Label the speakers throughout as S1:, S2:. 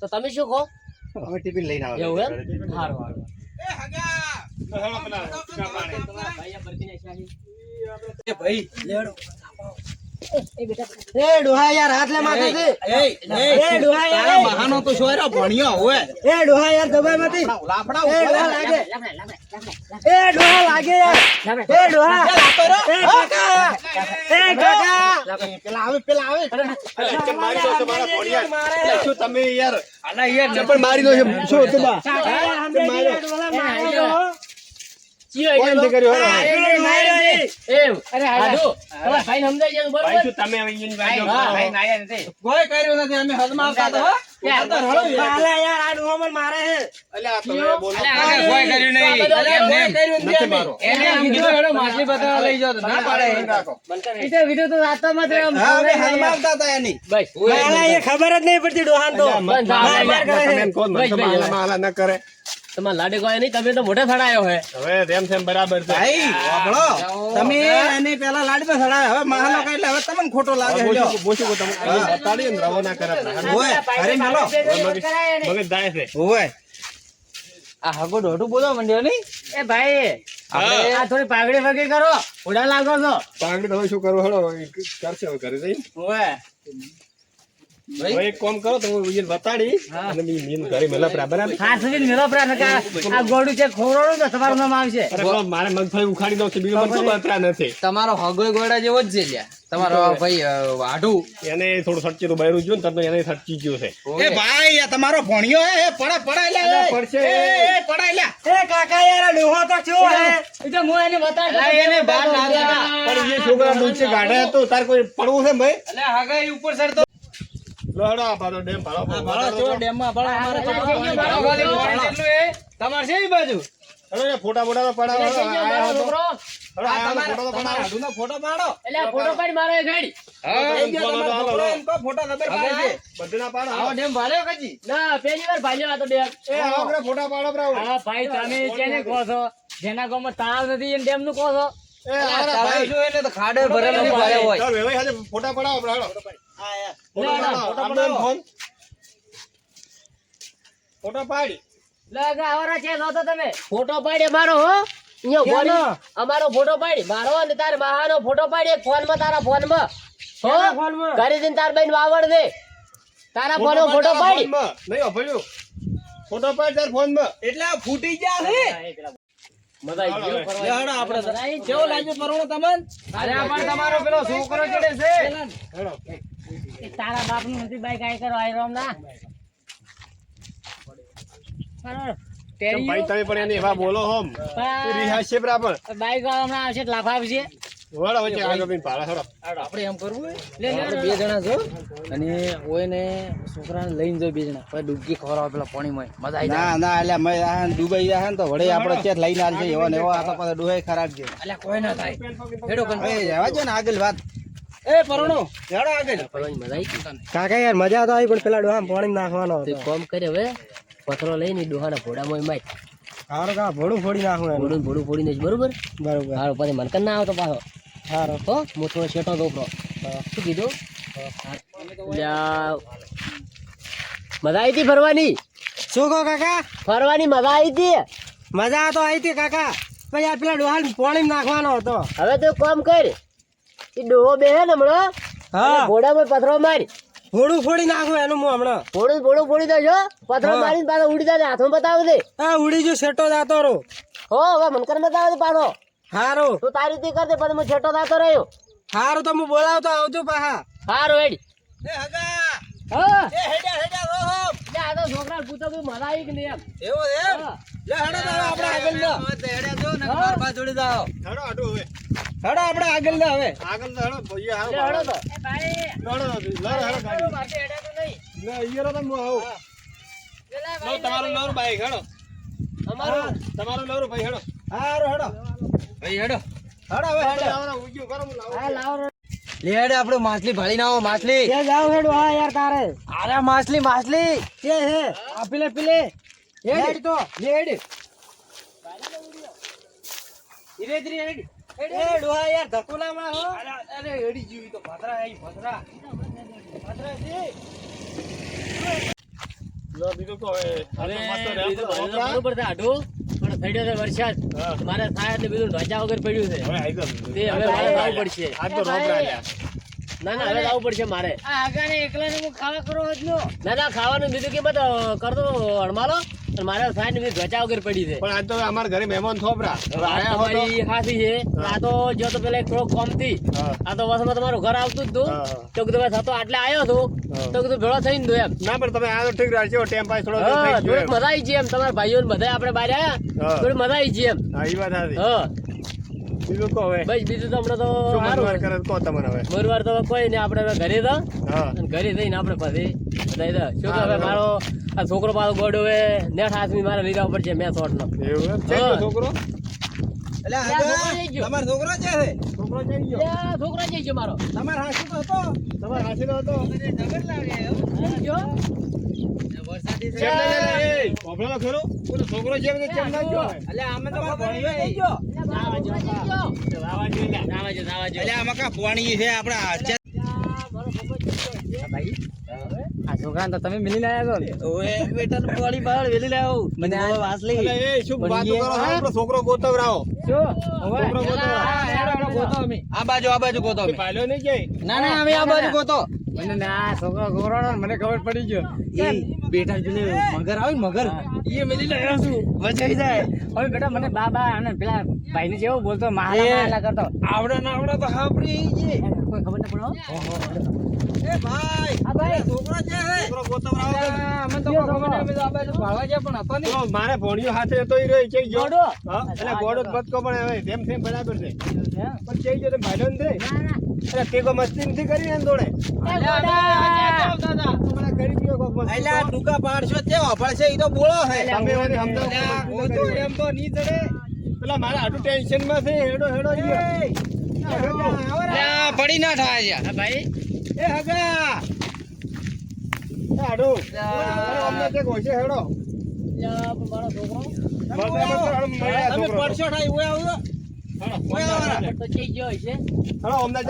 S1: તો તમે શું કહો?
S2: અમે ટિફિન લઈને આવે.
S1: એવું એમ? હારું સારું
S3: એ ભાઈ
S1: એ ડોહા યાર હાથ લે માથે થી
S3: એ
S1: એ ડોહા યાર
S3: તારા બહાનો તો શોયરો ભણ્યો હોય?
S1: એ ડોહા યાર દબાઈ માંથી.
S3: લાફડા
S1: એ
S3: ઉપર
S1: ડોહા લાગે
S3: પેલા આવે પેલા આવે.
S2: મારી દો તમારા ભોળિયા શું તમે યાર?
S3: અલા યાર
S2: મારી દો છે શું
S4: માછલી બતાવવા લઈ જાઓ ના પાડે.
S1: ખબર જ નહીં પડતી ડોહાન તો.
S4: બંધ
S1: કરે
S2: હાલા
S4: તમારે લાડે કોઈ નહીં તમે તો મોઢે થડાયો હે.
S2: હવે તેમ તેમ બરાબર છે.
S3: ભાઈ આપણો તમે એને પેલા લાડમાં સડાયા હવે મહાનો કઈ એટલે હવે તમને ખોટો લાગે છે, લ્યો.
S2: બોશું બોશું તમે બતાડીએ ને રવો ના કરે આપણે.
S3: અરે મેલો
S2: મગજ જાય છે.
S3: હોય આ હગો દોઢું બોલો મંડ્યો નહીં?
S4: એ ભાઈ આપણે આ થોડી પાઘડી વગી કરો. ઉડા લાગો છો.
S2: પાઘડી તો હવે શું કરો? હળો કરશે હવે ઘરે જઈને.
S3: ઓય.
S2: હવે એક કામ કરો તમે ઈયન બતાડી અને મી મીન ઘરે મેલા બરાબર? આવે.
S4: હાથ સુધી મેલો પ્રાણ આ આ છે ખોરડું તો તમારું નામ આવશે.
S2: અરે મારે મગફળી ઉખાડી દઉં છે બીજું મને શું બતરા નથી.
S5: તમારો હગોય ગોડા જેવો જ છે લ્યા. તમારો ભાઈ વાઢુ
S2: એને થોડું સટકી તો બહેરું જોયું ને તમે એને સટકી ગયું છે.
S3: એ ભાઈ આ તમારો ભણ્યો હે પડા પડા લે
S2: પડશે.
S3: એ પડા લે
S1: એ કાકા યાર ડોહો તો છો હે?
S4: એટલે હું એને
S5: બતાડ એને બહાર ના
S2: પણ એ છોકરા નીચે ગાઢે તો તાર કોઈ પડવું છે ભાઈ?
S5: એટલે હગાઈ ઉપર સર
S2: લો હેડો આ ડેમ ભાડો
S3: ભાડો ચો ડેમમાં ભાડો અમારે તો પાણી
S5: મારો ખાલી પાણી જેટલું એ તમારે છે બાજુ?
S2: હેડો ફોટા ફોટા તો પડાવો હેડો,
S4: થઈ ગયો
S2: આયા હતો.
S4: છોકરો
S2: હેડો, આયા હતો, ફોટો તો
S3: તમારા
S2: પડાવો.
S3: હાડુનો ફોટો પાડો.
S4: એટલે ફોટો પાડી મારો એ ગાડી.
S3: થઈ ગયો
S2: બોલો,
S3: તમારો
S2: બોલો,
S3: છોકરો
S2: બોલો.
S3: એમ કહો, ફોટો ખબર પાડે? છે
S2: પાડો,
S5: આવો ડેમ ભાળ્યો કજી
S4: ના પહેલી વાર ભાલ્યો આ તો ડેમ.
S2: એ આવો ફોટા પાડો બ્રાવો.
S4: હા ભાઈ તમે કેને કહો છો જેના ગામમાં તળાવ નથી એને ડેમનું કહો છો?
S2: એ ભાઈ.
S5: તો ખાડે ભરેલો હોય.
S2: ફોટા પડાવો બ્રાવો. ફોટો. ફોન. પાડી.
S4: લગા આવરા છે તો તમે. ફોટો પાડી મારો હો. અમારો ફોટો પાડી. મારો અને તાર મહાનો ફોટો પાડી એક ફોનમાં તારા ફોનમાં હો
S1: ફોનમાં?
S4: કરી દઈને તાર બેન વાવડ દે. તારા ફોન ફોટો
S2: પાડી. નહીં અભળ્યું. ફોટો પાડ તાર ફોનમાં.
S3: એટલે ફૂટી ગયા છે.
S4: મજા આવી ગયો ફરવા.
S3: લે હેડો આપણે તો.
S4: મજા આવી
S3: કેવો લાગ્યો પરવણો તમને
S5: અરે પણ તમારો પેલો છોકરો ચડે છે.
S4: એ તારા બાપનું નથી બાઈક આઈ કરો આઈ રોમ ના બરાબર.
S2: ભાઈ તમે પણ એને એવા બોલો હોમ એ છે બરાબર.
S4: બાઈક વાળો હમણાં આવશે લાફા આવશે
S2: વળો વચ્ચે આગળ બી ભાડા હેડો.
S5: આપણે એમ કરવું
S4: લે, લે,
S5: આપણે
S4: લે,
S5: બે જણા જો અને ઓયને છોકરાને લઈને જાય બે જણા. પછી ડૂબકી ખવડાવે પેલા પાણીમાં. મજા આવી જાય.
S3: ના ના એટલે મેં આ દુબઈ જાય ને તો વડે આપણે ત્યાં લઈને આવશે એવો ને એવો આ તો પાછો ખરાબ છે.
S5: અલ્યા કોઈ ના થાય. હેડો કન
S3: જવા દો ને આગળ વાત. એ પરણો હેડો આગળ.
S4: ફરવાની મજા આવી
S1: કાકા યાર મજા તો આવી પણ પેલા ડોહા પાણી નાખવાનો
S4: તે
S1: હતો
S4: કોમ કરે હવે પથરો લઈને ડોહાના ભોડામાં માય
S1: હારો કા ભોડું ફોડી નાખું એનું.
S4: ભોડું ભોડું ફોડીને બરોબર?
S1: બરોબર.
S4: હારો પછી મનકન ના આવતો પાછો.
S1: હારો.
S4: તો હું થોડો શેટો દોપરો શું કીધું? લ્યા, મજા આવી હતી ફરવાની?
S1: શું કહો કાકા?
S4: ફરવાની મજા આવી હતી?
S1: મજા તો આવી હતી કાકા પણ યાર પેલા ડોહા પાણી નાખવાનો હતો.
S4: હવે તો કોમ કર એ ડોહો બે હે ને હમણાં.
S1: હા.
S4: ઘોડામાં પથરો મારી.
S1: ઘોડું ફોડી નાખું એનું હું હમણાં.
S4: ઘોડું ઘોડું ફોડી દેજો પથરો. મારીને પાછો ઉડી જાય હાથમાં બતાવી દે.
S1: હા ઉડી જો સેટો જાતો રહો.
S4: હો હવે મનકર બતાવે દે પાછો.
S1: હારો.
S4: તું તારી રીતે કર દે પછી હું છેટો જાતો રહ્યો.
S1: હારું તો હું બોલાવતો આવજો પાહા
S4: હારો હેડ.
S3: એ હગા.
S4: હા.
S3: એ હેડ્યા હેડ્યા રો હો.
S4: લે આ તો છોકરા પૂછો કે મજા આવી કે નહીં એમ?
S3: એવો એમ? લે હેડો તો આપણે આગળ લો
S5: હેડ્યા જો ને માર પાસે જોડી જાઓ
S2: હેડો હવે.
S3: હેડો આપણે આગળ લો હવે.
S2: આગળ તો હેડો, ભાઈએ હારો
S4: લે તો. એ ભાઈ.
S2: હેડો, હેડો, હેડો ગાડી.
S4: માથે હેડ્યા તો નહીં.
S2: લે, ઈયરો તો હું આવું.
S4: લે, ભાઈ,
S2: તમારું
S4: લે,
S2: નવરું બાઈક, હેડો.
S4: અમારું
S2: તમારું નવરું ભાઈ, હેડો.
S3: હારો હેડો.
S5: ભાઈ હેડો.
S3: હેડો હવે હેડો.
S2: આવરા, ઉગ્યો કરો, હું લાવું.
S4: હા લાવો
S5: લે હેડે આપણે માછલી ભાળી નાવો માછલી.
S1: કે જાવ હેડો હા યાર તારે.
S5: અરે માછલી માછલી.
S1: કે હે. આ પીલે પીલે. હેડ. તો.
S5: હેડ.
S1: ધીરે ધીરે હેડ. એ ડોહા યાર ધકોલામાં હો
S5: અરે હેડી જીવી તો ભદ્રા આવી ભદ્રા
S2: લો, બીજું કહો હવે. આ
S4: હવે
S2: તો મસ્ત
S4: બીજું
S2: રહેશે.
S4: બધું તો બરોબર છે આઢું પણ થઈડ્યો છે વરસાદ
S2: હા.
S4: મારે થાય એટલે બીજું ધજા વગર પડ્યું છે
S2: હવે
S4: તે હવે મારે પડશે.
S2: આ તો રોગ લાગ્યા.
S4: ના ના હવે લાવવું પડશે મારે. ના. ના ખાવાનું બીજું કે બધું કરતો અણમાલો. અને મારે થાયની ધ્વજા વગર પડી છે.
S2: પણ આજ તો અમાર ઘરે મહેમાન થોપરા. હો
S4: તમારી સાચી છે. આ તો જો તો પેલા થોડોક કોમથી
S2: હા.
S4: આ તો વર્ષમાં તમારું ઘર આવતું જ તું.
S2: હા, હા.
S4: તો કીધું ભાઈ થતો આટલે આવ્યો તું
S2: હા.
S4: તો કીધું ભેળો થઈને દો એમ.
S2: ના પણ તમે આ તો ઠીક રાખજો. ટેમ પાસ થોડો
S4: હા મજા આવી છે એમ. તમારા ભાઈઓ ને બધા આપણે બહાર આવ્યા
S2: હા.
S4: થોડી મજા આવી જઈએ એમ.
S2: હા ઈ વાત
S4: હા.
S2: બીજું કો હવે.
S4: બસ બીજું તો હમણાં તો સારું
S2: કરે કો તમને હવે.
S4: ગુરુવાર તો કોઈ નહીં આપણે હવે ઘરે તો.
S2: હા.
S4: અને ઘરે જઈને આપણે પછી બધાય તો. શું કે હવે મારો આ છોકરો પાછો ગોડો હવે નેઠ હાથમી મારે લીધા પડશે મેં શોર્ટ નો
S2: એવું છે છોકરો?
S1: એટલે
S4: છોકરો જઈ ગયો.
S1: તમારો છોકરો છે છે
S2: છોકરો જઈ ગયો.
S4: છોકરો જઈ ગયો મારો.
S1: તમારો હાસી તો હતો?
S2: તમારો હાસી તો હતો.
S4: જઈ
S2: ખરો? છોકરો છે બધો ચેમ ના ગયો?
S1: આમે તો ભણ્યો ગયો?
S2: લ્યા.
S1: આમાં કા.
S5: આ છોકરાને તો તમે મિલી લાયા છો
S1: ઓએ બેટા પાણી બહાર વેલી લાવ મને આ
S2: એ શું કરો? આપણો છોકરો ગોતવરાવો.
S5: શું?
S2: છોકરો.
S1: આ બાજુ આ બાજુ ગોતો
S2: નહીં જાય?
S1: ના ના અમે આ બાજુ ગોતો.
S5: મને ના છોકરો ગોરાણો મને ખબર પડી ગયો.
S1: એ બેટા જોને મગર આવે ને મગર. એ મેલી લાવ્યો છું બચાઈ જાય.
S5: હવે બેટા મને બાબા અને પેલા ભાઈ ને જેવો બોલતો મારા. કરતો.
S1: આવડે ના આવડે તો હાપરી છે
S5: કોઈ ખબર ના પડો
S1: એ ભાઈ
S5: આ ભાઈ.
S1: છોકરો છે હે
S2: છોકરો ગોતવરાવો કે?
S5: અમે તો ખબર? ના પડી. આ બાજુ ભાળવા ગયા પણ હતો નહીં.
S2: તો મારે ભોણિયો હાથે હતો ઈ રહ્યો, કે
S4: ગોડો?
S2: એટલે ગોડો જ બચકો પણ હવે તેમ તેમ બરાબર છે. પણ કે જો તો ભાલ્યો નથી. એટલે તે કો મસ્તી નથી કરી ને એમ દાદા? કરી ગયો કોક મસ્તી.
S1: અલ્યા ટૂંકા પાડશો તે ઓફળશે ઈ તો બોળો હે.
S2: તમે મને સમજો.
S1: એમ તો નહીં જડે
S2: પેલા મારે આટલું ટેન્શનમાં છે હેડો હેડો
S1: પડી ના થાય
S4: છે ભાઈ
S1: એ હગા
S2: હાડો અમને તે ગોશે હેડો
S4: યા, મારો છોકરો
S1: તમે. પડશો થાય ઓય આવો ઓય આવો
S4: તો ગયો છે
S2: હેડો, અમને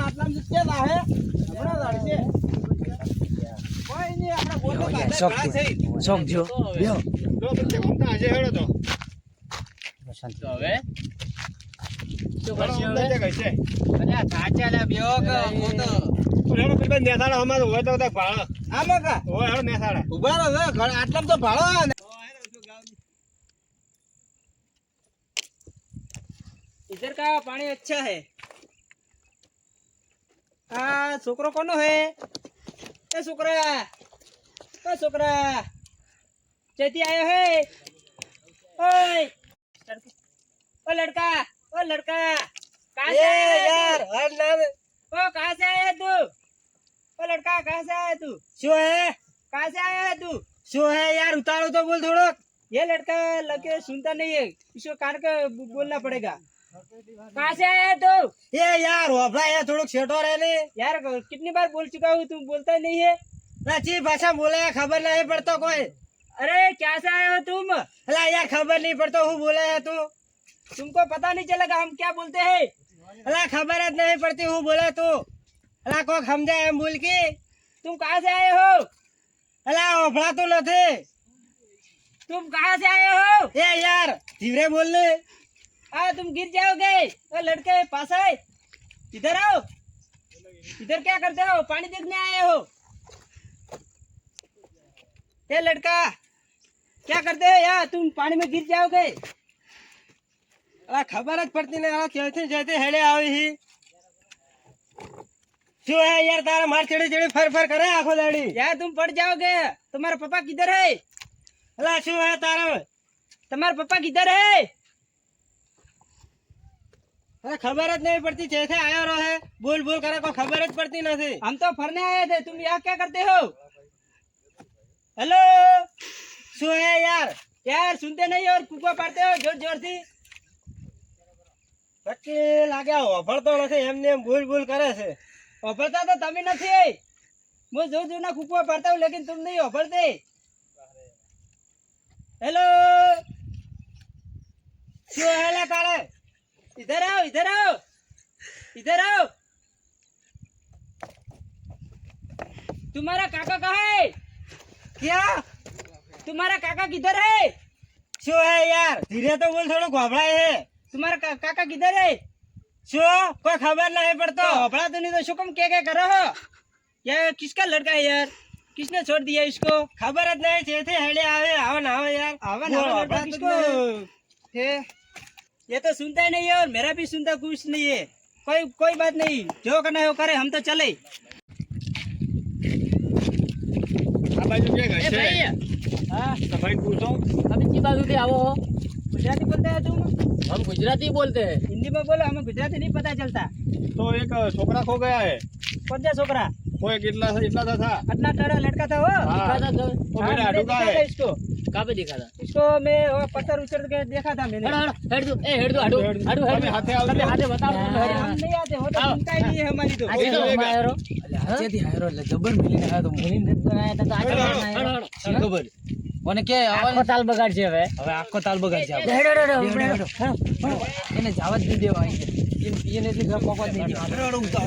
S1: આટલામાં જ તે લાહે. હમણાં લડશે. કોઈ નહીં, આપણે ગોતો કાઢે, થઈ.
S5: શોખ જો
S4: તો
S2: જો તમે ગમતા હશે, હેડો તો.
S4: તો હવે શું
S2: હેડો,
S4: કરશે
S2: અમને
S4: હવે
S2: ત્યાં કહેશે.
S1: અલ્યા, કાચા લ્યા, બેહો કે ગોતો.
S2: હેડો, પેલી બાજુ નેસાડા અમારે હોય તો બધા ભાળો.
S1: આમાં કા?
S2: હોય, હેડો, નેસાડા.
S1: ઉભા રહો, હવે ઘર- આટલામાં તો ભાળો ને. इधर का पानी अच्छा है आ छोकरो कोनो है ए छोकरा ओ छोकरा चेती आयो है ओए ओ लड़का ओ लड़का। कहाँ से यार हर ओ कहाँ से आया तू? ओ लड़का कहाँ से आया तू? शो है? कहाँ से आया है तू? शो है यार उतारो तो बोल थोड़ा। ये लड़का लगे सुनता नहीं है इसको कान का बोलना पड़ेगा। कहाँ से आया है तू? ये यार होफड़ा है थोड़ा छेटो रहने। यार कितनी बार बोल चुका हूँ तू बोलता नहीं है। अच्छी भाषा बोला है खबर नहीं पड़ता कोई। अरे क्या से आए हो तुम? अला यार खबर नहीं पड़ता हूँ बोला है तू। तुमको पता नहीं चलेगा हम क्या बोलते हैं? अला खबर नहीं पड़ती हूँ, बोला तू। अला को समझा हम बोल के। तुम कहाँ से आए हो? अला होफड़ा तो न थे। तुम कहाँ से आए हो? ये यार, धीरे बोलने आ तुम गिर जाओगे। ओ लड़के पास आए। इधर आओ। इधर क्या करते हो? पानी देखने आए हो। ये लड़का, क्या करते हो यार? तुम पानी में गिर जाओगे। अरे खबर જ પડતી ને આ ક્યાંથી જતી હેડે આવી હી શું है यार तारा मार चढ़ी चढ़ी फर फर करे आंखों लड़ी यार तुम पड़ जाओगे तुम्हारा पापा किधर है अला શું है तारा तुम्हारा पापा किधर है अरे खबर જ नहीं पड़ती जैसे आयो रहे बोल बोल करे को खबर જ पड़ती नहीं हम तो फरने आए थे तुम यहाँ क्या करते हो हेलो શું है यार यार सुनते नहीं और कुको पाड़ते हो जोर जोर થી નક્કી લાગ્યા વફળતો નથી, એમને એમ ભૂલ ભૂલ કરે છે. વફળતા તો તમે નથી. હું જો છું ના કૂપો પડતા હું લેકિન તું નહીં વફળતે હેલો? શું હેલા કાળે ઇધર આવ ઇધર આવ ઇધર આવ. तुम्हारा काका कहा है
S3: क्या
S1: तुम्हारा काका किधर है
S3: शो है यार धीरे तो बोल थोड़ा घबराए
S1: तुम्हारा का, काका किधर है
S3: શું કોઈ ખબર નહીં પડતો
S1: तो हबड़ा तो नहीं तो शुक्म क्या क्या कर रहे हो यार किसका लड़का है यार किसने छोड़ दिया इसको
S3: ખબર જ નહીં જેથી હેડે આવે આવો ને આવો યાર
S1: आवा
S3: બોલ,
S1: ना लड़का
S3: હબળા તો
S1: किसको है ये तो सुनता ही नहीं है और मेरा भी सुनता कुछ नहीं है कोई कोई बात नहीं जो करना है वो करे हम तो चले
S2: આ બાજુ કે
S4: એ
S2: ઘર છે
S4: ભાઈ
S1: हाँ
S2: ભાઈ પૂછો
S4: તમે કી બાજુથી આવો હો
S1: गुजराती बोलते हैं तुम
S4: हम गुजराती बोलते हैं
S1: हिंदी में बोलो हमें गुजराती नहीं पता चलता
S2: तो एक छोकरा खो गया है
S1: कौन सा छोकरा
S2: वो एक इतना इतना था था
S1: अपना टड़ा लटका था वो
S4: दिखा था
S2: वो मेरा है
S1: इसको
S4: कहाँ पे दिखा था
S1: इसको मैं वो पत्थर उछर के देखा था मैंने
S4: हेड दो ए हेड दो हेड हाथे आओ
S1: हाथे
S4: बताओ
S1: हम नहीं आते हो तो चिंता ही नहीं है हमारी तो
S5: जबर मिलने
S2: आया
S5: तो
S2: मुनी
S5: ने बनाया था खबर મને કે
S4: આખો તાલ બગાડશે હવે.
S5: હવે આખો તાલ બગાડ છે
S4: હેડો હેડો
S5: હેડો, હેડો, હેડો. એને જવા જ નહીં દેવા એમ એને પીએને એટલી ઘર કોકો જ નહીં દેવા.
S1: છો?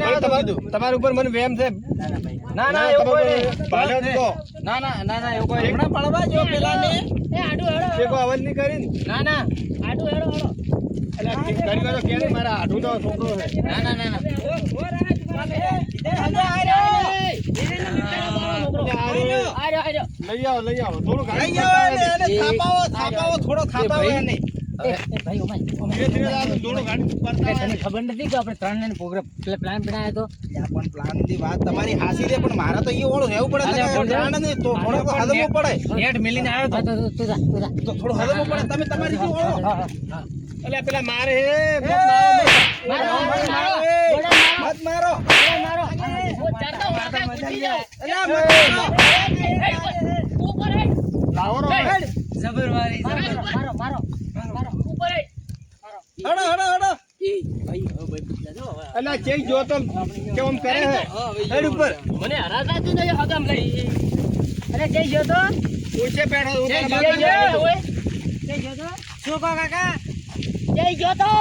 S1: છો તો
S5: બધું.
S2: તમારા ઉપર મને વેમ છે.
S5: ના ના એવું કોઈ
S2: જો પેલા
S5: ના ના
S4: આડુ હેડો
S2: કે મારા લઈ આવો લઈ આવો. થોડું
S1: થોડો
S2: ખાતો હોય
S4: નહીં ખબર નથી કે આપણે ત્રણ ને પ્રોગ્રામ પ્લાન બનાવ્યો
S3: પણ પ્લાનની વાત તમારી હાસી છે પણ મારા તો એ ઓળું રહેવું પડે. તો થોડો તો પડે.
S5: નેટ મિલીને આવ્યો તો.
S4: જા જા.
S3: થોડું પડે. તમે તમારી ઓળો.
S2: એટલે પેલા મારે
S4: મારો
S2: મત
S4: હેડ
S2: લાવો
S5: જબર
S4: હેડ
S3: હડો હડો હડો.
S2: એટલે ચેક જો તો કેમ કરે હે?
S3: હેડ ઉપર.
S4: મને હરાતા લઈ. અરે તો?
S2: ઓછે બેઠો
S1: તો?
S3: શું કાકા?
S4: ગયો તો?